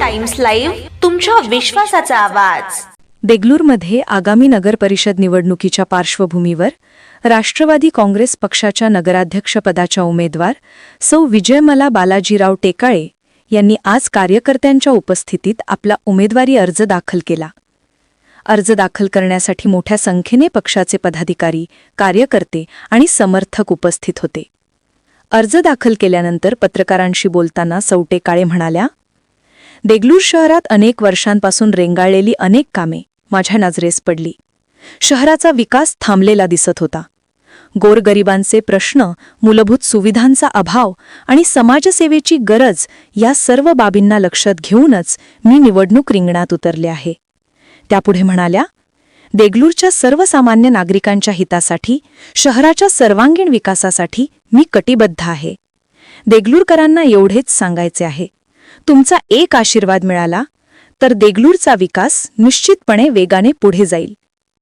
Times live तुमच्या विश्वासाचा आवाज. देगलूरमध्ये आगामी नगर परिषद निवडणुकीच्या पार्श्वभूमीवर राष्ट्रवादी काँग्रेस पक्षाच्या नगराध्यक्षपदाच्या उमेदवार सौ विजयमला बालाजीराव टेकाळे यांनी आज कार्यकर्त्यांच्या उपस्थितीत आपला उमेदवारी अर्ज दाखल केला. अर्ज दाखल करण्यासाठी मोठ्या संख्येने पक्षाचे पदाधिकारी कार्यकर्ते आणि समर्थक उपस्थित होते. अर्ज दाखल केल्यानंतर पत्रकारांशी बोलताना सौ टेकाळे म्हणाल्या देगलूर शहरात अनेक वर्षांपासून रेंगाळलेली अनेक कामे माझ्या नजरेस पडली. शहराचा विकास थांबलेला दिसत होता. गोरगरिबांचे प्रश्न मूलभूत सुविधांचा अभाव आणि समाजसेवेची गरज या सर्व बाबींना लक्षात घेऊनच मी निवडणूक रिंगणात उतरले आहे. त्यापुढे म्हणाल्या देगलूरच्या सर्वसामान्य नागरिकांच्या हितासाठी शहराच्या सर्वांगीण विकासासाठी मी कटिबद्ध आहे. देगलूरकरांना एवढेच सांगायचे आहे. तुमचा एक आशीर्वाद मिळाला तर देगलूरचा विकास निश्चितपणे वेगाने पुढे जाईल.